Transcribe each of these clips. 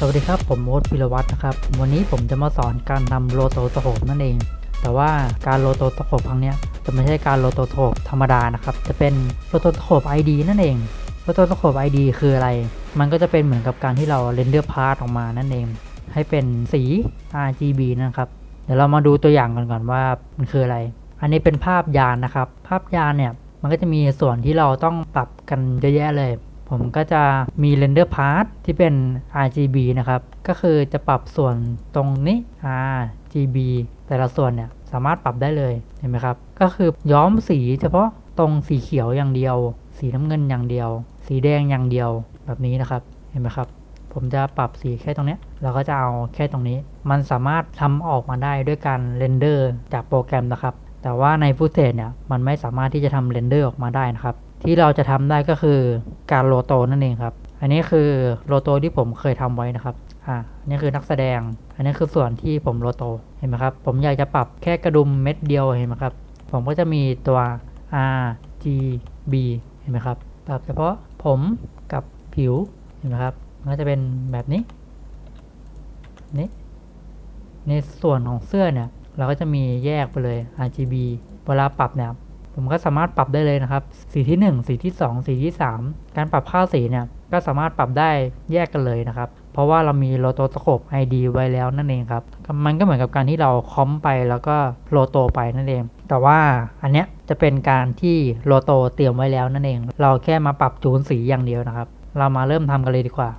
สวัสดีครับ ผมโอ๊ตพิรวัตรนะครับ วันนี้ผมจะมาสอนการทำโลโตสโคปนั่นเอง แต่ว่าการโลโตสโคปครั้งนี้จะไม่ใช่การโลโตสโคปธรรมดานะครับ จะเป็นโลโตสโคป ID นั่นเองโลโตสโคป ID คืออะไร มันก็จะเป็นเหมือนกับการที่เราเรนเดอร์พาร์ตออกมานั่นเอง ให้เป็นสี RGB นะครับ เดี๋ยวเรามาดูตัวอย่างกันก่อนว่ามันคืออะไร อันนี้เป็นภาพยานนะครับ ภาพยานเนี่ย มันก็จะมีส่วนที่เราต้องปรับกันเยอะแยะเลย ผมก็จะมี render part ที่เป็น RGB นะครับ ก็คือจะปรับส่วนตรงนี้ RGB แต่ละส่วนเนี่ยสามารถปรับได้เลยเห็นไหมครับ ก็คือย้อมสีเฉพาะตรงสีเขียวอย่างเดียว สีน้ำเงินอย่างเดียว สีแดงอย่างเดียวแบบนี้นะครับ เห็นไหมครับ ผมจะปรับสีแค่ตรงนี้ยเราก็จะเอาแค่ตรงนี้ มันสามารถทำออกมาได้ด้วยการเรนเดอร์จากโปรแกรมนะครับ แต่ว่าในฟุตเทจเนี่ยมันไม่สามารถที่จะทำเรนเดอร์ออกมาได้นะครับ ที่เราจะทำได้ก็คือการโลโตนั่นเองครับ อันนี้คือโลโตที่ผมเคยทำไว้นะครับอ่าอันนี่คือนักแสดง อันนี้คือส่วนที่ผมโลโตเห็นไหมครับ ผมอยากจะปรับแค่กระดุมเม็ดเดียวเห็นไหมครับ ผมก็จะมีตัว R G B เห็นไหมครับปรับเฉพาะผมกับผิวเห็นไหมครับมันก็จะเป็นแบบนี้นี่ในส่วนของเสื้อเนี่ย เราก็จะมีแยกไปเลย RGB เวลาปรับเนี่ย ผมก็สามารถปรับได้เลยนะครับ สีที่ 1 สีที่ 2 สีที่ 3 การปรับค่าสีเนี่ยก็สามารถปรับได้แยกกันเลยนะครับ เพราะว่าเรามีโลโตสโคป ID ไว้แล้วนั่นเองครับ มันก็เหมือนกับการที่เราคอมไปแล้วก็โลโตไปนั่นเอง แต่ว่าอันเนี้ยจะเป็นการที่โลโตเตรียมไว้แล้วนั่นเอง เราแค่มาปรับจูนสีอย่างเดียวนะครับ เรามาเริ่มทำกันเลยดีกว่า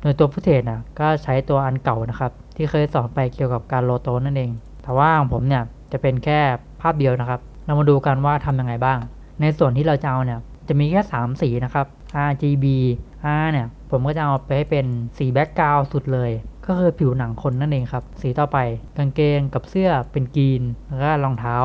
โดยตัวฟุตเทจนะก็ใช้ตัวอันเก่านะครับ ที่เคยสอนไปเกี่ยวกับการโลโตนั่นเอง แต่ว่าของผมเนี่ยจะเป็นแค่ภาพเดียวนะครับ เรามาดูกันว่าทำยังไงบ้าง ในส่วนที่เราจะเอาเนี่ย จะมีแค่ 3 สีนะครับ RGB R เนี่ย ผมก็จะเอาไปให้เป็นสีแบ็กกราวสุดเลย ก็คือผิวหนังคนนั่นเองครับ สีต่อไปกางเกงกับเสื้อเป็นกรีน แล้วก็รองเท้า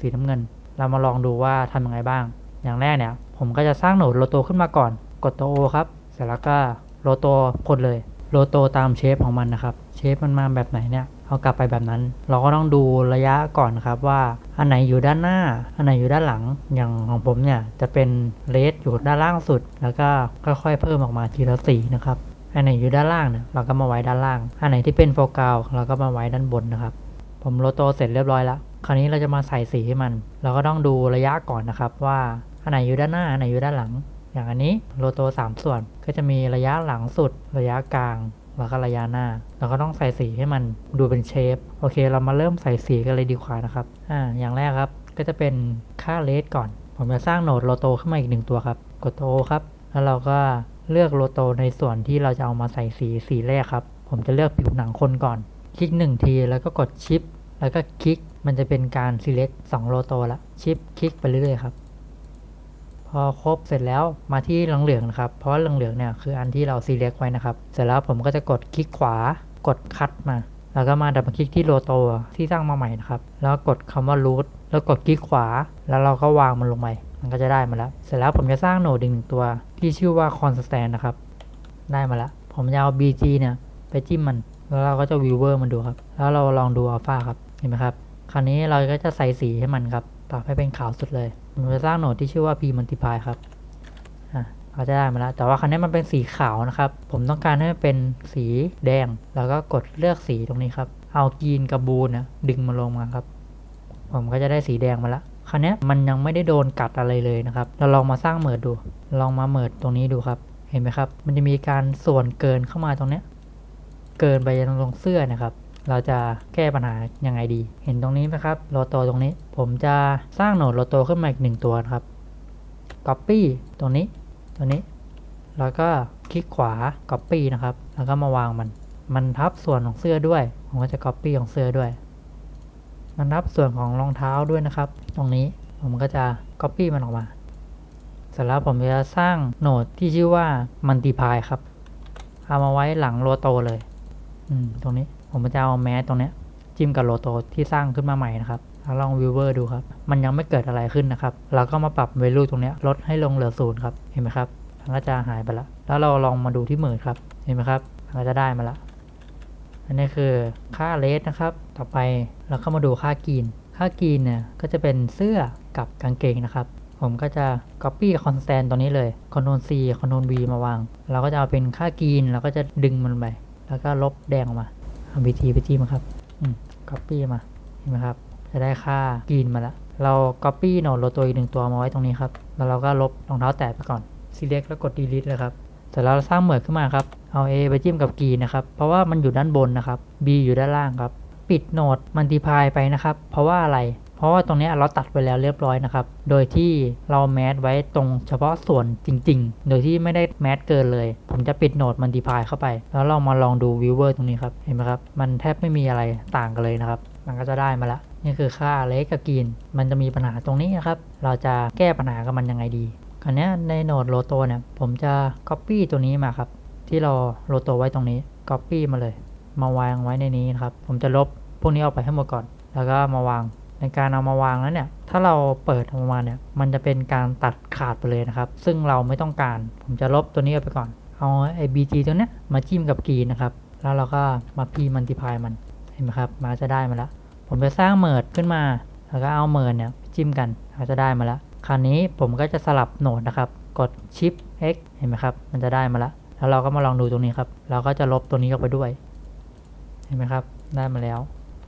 สีน้ำเงิน เรามาลองดูว่าทำยังไงบ้าง อย่างแรกเนี่ย ผมก็จะสร้างโหนดโลโตขึ้นมาก่อน กดตัว O ครับ เสร็จแล้วก็โลโตกดเลย โลโตตามเชฟของมันนะครับ เชฟมันมาแบบไหนเนี่ย เอากลับไปแบบนั้น เราก็ต้องดูระยะก่อนครับว่า อันไหนอยู่ด้านหน้า อันไหนอยู่ด้านหลัง อย่างของผมเนี่ยจะเป็นเลสอยู่ด้านล่างสุด แล้วก็ค่อยๆเพิ่มออกมาทีละสีนะครับ อันไหนอยู่ด้านล่างเนี่ยเราก็มาไว้ด้านล่าง อันไหนที่เป็นโฟกัสเราก็มาไว้ด้านบนนะครับ ผมโลโตเสร็จเรียบร้อยแล้ว คราวนี้เราจะมาใส่สีให้มัน เราก็ต้องดูระยะก่อนนะครับว่า อันไหนอยู่ด้านหน้า อันไหนอยู่ด้านหลัง อย่างอันนี้โลโต 3 ส่วน ก็จะมีระยะหลังสุด ระยะกลาง แล้วก็ระยะหน้าเราก็ต้องใส่สีให้มันดูเป็นเชฟ โอเค เรามาเริ่มใส่สีกันเลยดีกว่านะครับ อ่า อย่างแรกครับ ก็จะเป็นค่าเลสก่อน ผมจะสร้างโหนดโลโตขึ้นมาอีกหนึ่งตัวครับ กดตัว O ครับ แล้วเราก็เลือกโลโตในส่วนที่เราจะเอามาใส่สีสีแรกครับ ผมจะเลือกผิวหนังคนก่อน คลิก1ที แล้วก็กดชิป แล้วก็คลิก มันจะเป็นการ select 2โลโตละ ชิป คลิกไปเรื่อยๆครับ พอครบเสร็จแล้วมาที่เหลืองๆนะครับ เพราะว่าเหลืองๆเนี่ยคืออันที่เรา select ไว้นะครับ เสร็จแล้วผมก็จะกดคลิกขวากดคัดมา แล้วก็มาดับคลิกที่โลโตที่สร้างมาใหม่นะครับ แล้วกดคำว่า root แล้วกดคลิกขวา แล้วเราก็วางมันลงไป มันก็จะได้มาแล้ว เสร็จแล้วผมจะสร้างโหนดอีกหนึ่งตัว ที่ชื่อว่า constant นะครับ ได้มาแล้ว ผมจะเอา bg เนี่ยไปจิ้มมัน แล้วเราก็จะ viewer มันดูครับ แล้วเราลองดู alpha ครับ เห็นไหมครับ คราวนี้เราก็จะใส่สีให้มันครับ ปรับให้เป็นขาวสุดเลย ผมจะสร้างโหนดที่ชื่อว่า p multiply ครับอะเราจะได้มาแล้ว แต่ว่าครั้นี้มันเป็นสีขาวนะครับ ผมต้องการให้มันเป็นสีแดง แล้วก็กดเลือกสีตรงนี้ครับ เอากรีนกับบูนนะดึงมาลงมาครับ ผมก็จะได้สีแดงมาล้วคราวนี้มันยังไม่ได้โดนกัดอะไรเลยนะครับ เราลองมาสร้างเมิดดู ลองมาเมิดตรงนี้ดูครับ เห็นไหมครับ มันจะมีการส่วนเกินเข้ามาตรงเนี้ย เกินไปยังตรงเสื้อนะครับ เราจะแก้ปัญหายังไงดี เห็นตรงนี้ไหมครับโลโตตรงนี้ ผมจะสร้างโหนดโลโตขึ้นมาอีกหนึ่งตัวนะครับ Copy ตรงนี้ตัวนี้ แล้วก็คลิกขวา Copy นะครับ แล้วก็มาวางมัน มันทับส่วนของเสื้อด้วย ผมก็จะ Copy ของเสื้อด้วย มันทับส่วนของรองเท้าด้วยนะครับ ตรงนี้ผมก็จะ Copy มันออกมา เสร็จแล้วผมจะสร้างโหนดที่ชื่อว่า Multiply ครับ เอามาไว้หลังโลโตเลย อืม ตรงนี้ ผมจะเอาแมสตรงเนี้ยจิ้มกับโลโตที่สร้างขึ้นมาใหม่นะครับแล้วลองวิวเวอร์ดูครับ มันยังไม่เกิดอะไรขึ้นนะครับ เราก็มาปรับ value ตรงนี้ลดให้ลงเหลือศูนย์ครับ เห็นไหมครับ มันก็จะหายไปละ แล้วเราลองมาดูที่หมื่นครับ เห็นไหมครับ มันก็จะได้มาละ อันนี้คือค่าเลสนะครับ ต่อไปเราก็มาดูค่ากรีน ค่ากรีนเนี่ยก็จะเป็นเสื้อกับกางเกงนะครับ ผมก็จะ copy constant ตัวนี้เลย ctrl C ctrl V มาวาง เราก็จะเอาเป็นค่ากรีนเราก็จะดึงมันไป แล้วก็ลบแดงออกมา เอา BT ไปจิ้มครับ อืม copy มา เห็นไหมครับ จะได้ค่ากรีนมาแล้วเรา copy โหนดโรตัวอีกหนึ่งตัวมาไว้ตรงนี้ครับ แล้วเราก็ลบรองเท้าแตะไปก่อน select แล้วกด delete เลยครับแต่เราสร้างเหมือนขึ้นมาครับ เอา A ไปจิ้มกับกรีนนะครับ เพราะว่ามันอยู่ด้านบนนะครับ B อยู่ด้านล่างครับ ปิดโหนด multiply ไปนะครับ เพราะว่าอะไร ราะว่าตรงนี้เราตัดไปแล้วเรียบร้อยนะครับ โดยที่เราแมสไว้ตรงเฉพาะส่วนจริง ๆ โดยที่ไม่ได้แมสเกินเลย ผมจะปิดโหนด multiply เข้าไป แล้วเรามาลองดู viewer ตรงนี้ครับ เห็นไหมครับ มันแทบไม่มีอะไรต่างกันเลยนะครับ มันก็จะได้มาละ นี่คือค่าเล็กกับกรีนมันจะมีปัญหาตรงนี้นะครับ เราจะแก้ปัญหากับมันยังไงดีคราวนี้ในโหนดโลโตเนี่ย ผมจะ copy ตัวนี้มาครับ ที่เราโลโตไว้ตรงนี้ copy มาเลย มาวางไว้ในนี้นะครับ ผมจะลบพวกนี้ออกไปให้หมดก่อน แล้วก็มาวาง ในการเอามาวางแล้วเนี่ย ถ้าเราเปิดออกมาเนี่ย มันจะเป็นการตัดขาดไปเลยนะครับ ซึ่งเราไม่ต้องการ ผมจะลบตัวนี้ออกไปก่อน เอาไอ้ BG ตัวเนี้ยมาจิ้มกับกรีนนะครับ แล้วเราก็มา P multiply มัน เห็นไหมครับ มาจะได้มาแล้ว ผมจะสร้างเมิร์ดขึ้นมา แล้วก็เอาเมิร์ดเนี่ยจิ้มกันเราจะได้มาแล้ว คราวนี้ผมก็จะสลับโหนดนะครับ กด Shift X เห็นไหมครับ มันจะได้มาแล้ว แล้วเราก็มาลองดูตรงนี้ครับ เราก็จะลบตัวนี้ออกไปด้วย เห็นไหมครับ ได้มาแล้ว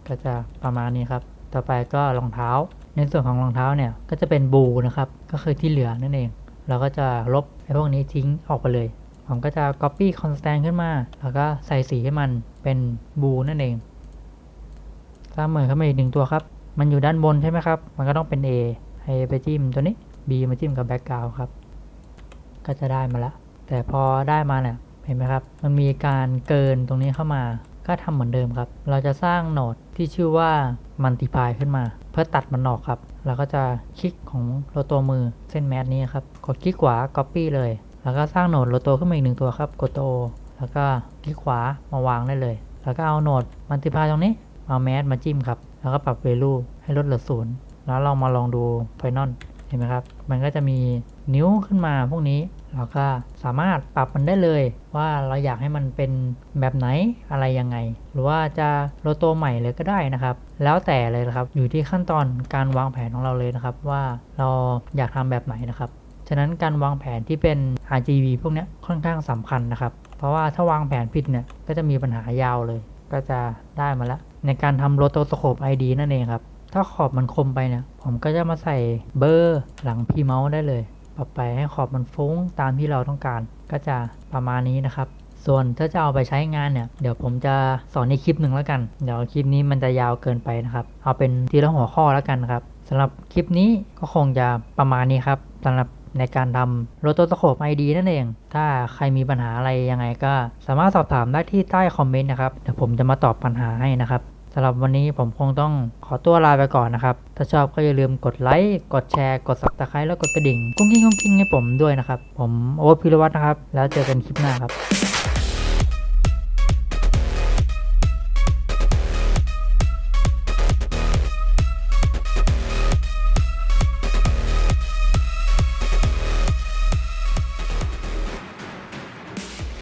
ก็จะประมาณนี้ครับ ต่อไปก็รองเท้า ในส่วนของรองเท้าเนี่ยก็จะเป็นบูนะครับ ก็คือที่เหลือนั่นเอง เราก็จะลบไอ้พวกนี้ทิ้งออกไปเลย ผมก็จะ copy constant ขึ้นมา แล้วก็ใส่สีให้มันเป็นบูนั่นเองสร้างเหมือนขึ้นมาอีกหนึ่งตัวครับ มันอยู่ด้านบนใช่ไหมครับ มันก็ต้องเป็น A ให้ไปจิ้มตัวนี้ B มาจิ้มกับ background ครับ ก็จะได้มาละ แต่พอได้มาเนี่ยเห็นไหมครับ มันมีการเกินตรงนี้เข้ามา ก็ทำเหมือนเดิมครับ เราจะสร้างโหนดที่ชื่อว่า มัลติพายขึ้นมา เพื่อตัดมันออกครับ เราก็จะคลิกของโลตัวมือเส้นแมสนี้ครับ กดคลิกขวา copy เลย แล้วก็สร้างโหนดโลตัวขึ้นมาอีกหนึ่งตัวครับ กดตัวแล้วก็คลิกขวามาวางได้เลย แล้วก็เอาโหนดมัลติพายตรงนี้ เอาแมสมาจิ้มครับ แล้วก็ปรับเวลูให้ลดเหลือศูนย์แล้วเรามาลองดูไฟนอล เห็นไหมครับ มันก็จะมีนิ้วขึ้นมาพวกนี้เราก็สามารถปรับมันได้เลยว่าเราอยากให้มันเป็นแบบไหนอะไรยังไง หรือว่าจะโลโตใหม่เลยก็ได้นะครับ แล้วแต่เลยนะครับอยู่ที่ขั้นตอนการวางแผนของเราเลยนะครับ ว่าเราอยากทำแบบไหนนะครับฉะนั้นการวางแผนที่เป็น RGB พวกนี้ค่อนข้างสำคัญนะครับ เพราะว่าถ้าวางแผนผิดเนี่ยก็จะมีปัญหายาวเลย ก็จะได้มาแล้วในการทำโลโตสโคป ID นั่นเองครับ ถ้าขอบมันคมไปเนี่ย ผมก็จะมาใส่เบอร์หลังพีเมาส์ได้เลยปรับไปให้ขอบมันฟุ้งตามที่เราต้องการ ก็จะประมาณนี้นะครับส่วนถ้าจะเอาไปใช้งานเนี่ย เดี๋ยวผมจะสอนในคลิปหนึ่งแล้วกัน เดี๋ยวคลิปนี้มันจะยาวเกินไปนะครับ เอาเป็นทีละหัวข้อแล้วกันครับสำหรับคลิปนี้ก็คงจะประมาณนี้ครับสำหรับในการทำโรโตสโคป ID นั่นเอง ถ้าใครมีปัญหาอะไรยังไงก็ สามารถสอบถามได้ที่ใต้คอมเมนต์นะครับ เดี๋ยวผมจะมาตอบปัญหาให้นะครับำหรับวันนี้ผมคงต้องขอตัวลาไปก่อนนะครับ ถ้าชอบก็อย่าลืมกดไลค์ กดแชร์ กด subscribe แล้วกดกระดิ่งกุ้งกิ้งกุ้งกิ้งให้ผมด้วยนะครับ ผมโอ๊ตพิรวัตรนะครับ แล้วเจอกันคลิปหน้าครับ